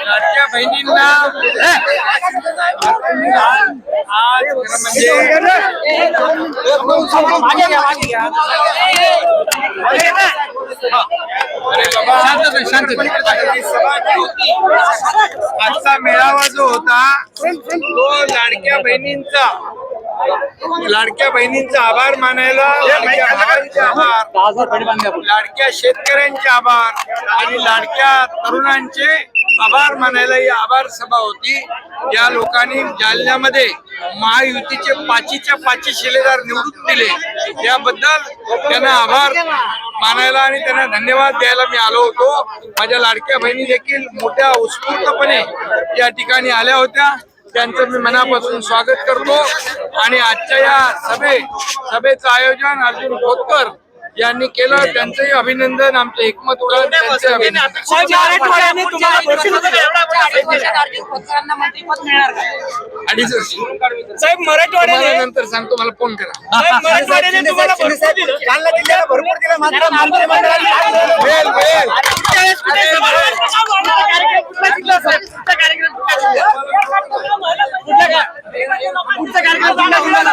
लाडक्या बहिणींना आज म्हणजे आजचा मेळावा जो होता तो लाडक्या बहिणींचा. लाडक्या बहिणींचा आभार मानायला लाडक्या भावांचे आभार लाडक्या शेतकऱ्यांचे आभार आणि लाडक्या तरुणांचे आभार मानायला ही आभार सभा होती. या लोकांनी जालन्यामध्ये महायुतीचे पाचीच्या पाची शिलेदार निवडून दिले. याबद्दल त्यांना आभार मानायला आणि त्यांना धन्यवाद द्यायला मी आलो होतो. माझ्या लाडक्या बहिणी देखील मोठ्या उत्स्फूर्तपणे या ठिकाणी आल्या होत्या. त्यांचं मी मनापासून स्वागत करतो. आणि आजच्या या सभे सभेचं आयोजन अर्जुन खोतकर यांनी केलं. त्यांचंही अभिनंदन. आमचे एकमत वर्ष साहेब मराठवाड्याने नंतर सांगतो मला फोन करा. मराठवाड्याने तुम्हाला भरपूर दिलं. जालना जिल्ह्याला भरपूर दिला मात्र पुढचा कार्यक्रम